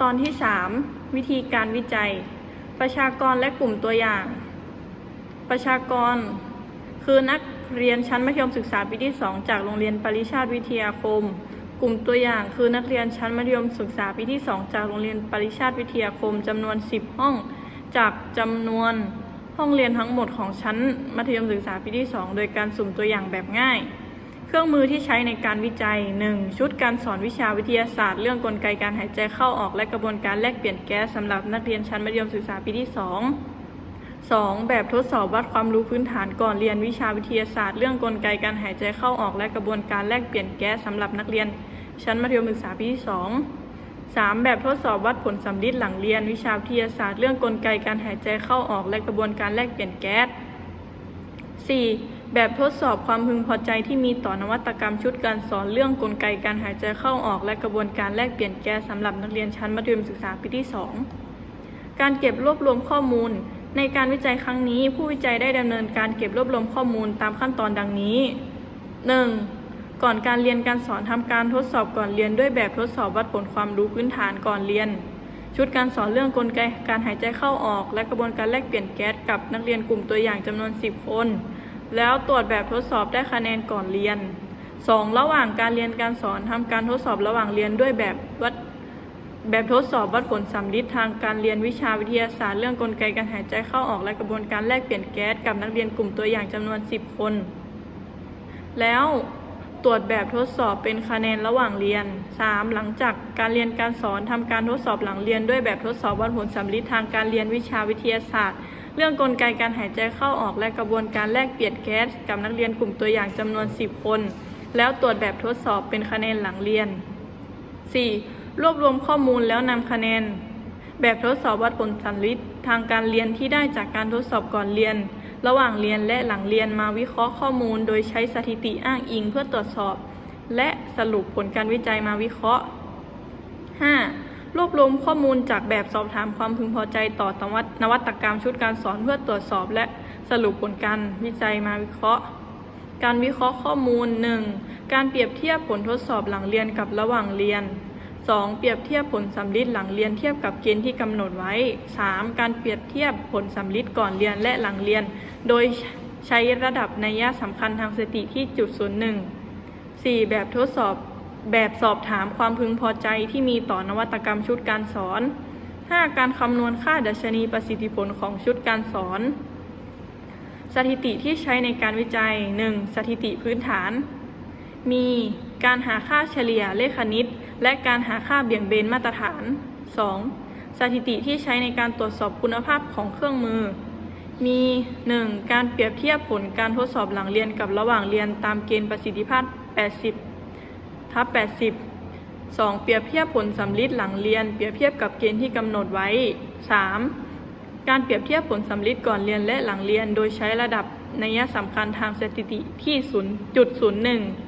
ตอนที่ 3 วิธีการวิจัย ประชากรและกลุ่มตัวอย่าง ประชากร คือนักเรียนชั้นมัธยมศึกษาปีที่ 2 จากโรงเรียนปริชาติวิทยาคม กลุ่มตัวอย่างคือนักเรียนชั้นมัธยมศึกษาปีที่ 2 จากโรงเรียนปริชาติวิทยาคมจำนวน 10 ห้อง จากจำนวนห้องเรียนทั้งหมดของชั้นมัธยมศึกษาปีที่ 2 โดยการสุ่มตัวอย่างแบบง่าย ครื่องมือที่ใช้ในการวิจัย 1. ชุดการสอนวิชาวิทยาศาสตร์ เรื่องกลไกการหายใจเข้าออกและกระบวนการแลกเปลี่ยนแก๊สสำหรับนักเรียนชั้นมัธยมศึกษาปีที่ 2 2. แบบทดสอบวัดความรู้พื้นฐานก่อนเรียนวิชาวิทยาศาสตร์ เรื่องกลไกการหายใจเข้าออกและกระบวนการแลกเปลี่ยนแก๊สสำหรับนักเรียน ชั้นมัธยมศึกษาปีที่ 2 3. แบบทดสอบวัดผลสำลิดหลังเรียน วิชาวิทยาศาสตร์ เรื่องกลไกการหายใจเข้าออกและกระบวนการแลกเปลี่ยนแก๊ส 4. แบบทดสอบความพึงพอใจที่มีต่อนวัตกรรมชุดการสอนเรื่องกลไกการหายใจเข้าออก และกระบวนการแลกเปลี่ยนแก๊สสำหรับนักเรียนชั้นมัธยมศึกษาปีที่ 2 การเก็บรวบรวมข้อมูล ในการวิจัยครั้งนี้ ผู้วิจัยได้ดำเนินการเก็บรวบรวมข้อมูลตามขั้นตอนดังนี้ 1. ก่อนการเรียนการสอนทำการทดสอบก่อนเรียนด้วยแบบทดสอบวัดผลความรู้พื้นฐานก่อนเรียน ชุดการสอนเรื่องกลไกการหายใจเข้าออก และกระบวนการแลกเปลี่ยนแก๊สกับนักเรียนกลุ่มตัวอย่างจำนวน 10 คน แล้วตรวจแบบทดสอบได้คะแนนก่อนเรียน 2. ระหว่างการเรียนการสอนทำการทดสอบระหว่างเรียนด้วยแบบวัดแบบทดสอบวัดผลสำลิดทางการเรียนวิชาวิทยาศาสตร์เรื่องกลไกการหายใจเข้าออกและกระบวนการแลกเปลี่ยนแก๊สกับนักเรียนกลุ่มตัวอย่างจำนวน 10 คน แล้วตรวจแบบทดสอบเป็นคะแนนระหว่างเรียน 3. หลังจากการเรียนการสอนทำการทดสอบหลังเรียนด้วยแบบทดสอบวัดผลสำลิดทางการเรียนวิชาวิทยาศาสตร์ เรื่องกลไกการหายใจเข้าออกและกระบวนการแลกเปลี่ยนแก๊สกับนักเรียนกลุ่มตัวอย่างจำนวน 10 คน แล้วตรวจแบบทดสอบเป็นคะแนนหลังเรียน 4. รวบรวมข้อมูลแล้วนำคะแนน แบบทดสอบวัดผลสันลิดทางการเรียนที่ได้จากการทดสอบก่อนเรียน ระหว่างเรียนและหลังเรียนมาวิเคราะห์ข้อมูล โดยใช้สถิติอ้างอิงเพื่อตรวจสอบ และสรุปผลการวิจัยมาวิเคราะห์ 5. รวบรวมข้อมูลจากแบบสอบถามความพึงพอใจต่อนวัตกรรมชุดการสอนเพื่อตรวจสอบและสรุปผลการวิจัยมาวิเคราะห์ การวิเคราะห์ข้อมูล 1. การเปรียบเทียบผลทดสอบหลังเรียนกับระหว่างเรียน 2. เปรียบเทียบผลสำลิดหลังเรียนเทียบกับเกณฑ์ที่กำหนดไว้ 3. การเปรียบเทียบผลสำลิดก่อนเรียนและหลังเรียน โดยใช้ระดับนัยยะสำคัญทางสติที่จุดศูนย์หนึ่ง 4. แบบทดสอบ แบบสอบถามความพึงพอใจที่มีต่อนวัตกรรมชุดการสอน 5. การคำนวณค่าดัชนีประสิทธิผลของชุดการสอน สถิติที่ใช้ในการวิจัย 1. สถิติพื้นฐาน มีการหาค่าเฉลี่ยเลขคณิต และการหาค่าเบี่ยงเบนมาตรฐาน 2. สถิติที่ใช้ในการตรวจสอบคุณภาพของเครื่องมือ มี 1. การเปรียบเทียบผลการทดสอบหลังเรียนกับระหว่างเรียนตามเกณฑ์ประสิทธิภาพ 80 ทับ80 2. เปรียบเทียบผลสำลิดหลังเรียน เปรียบเทียบกับเกณฑ์ที่กำหนดไว้ 3. การเปรียบเทียบผลสำลิดก่อนเรียนและหลังเรียน โดยใช้ระดับนัยสำคัญทางสถิติที่ 0.01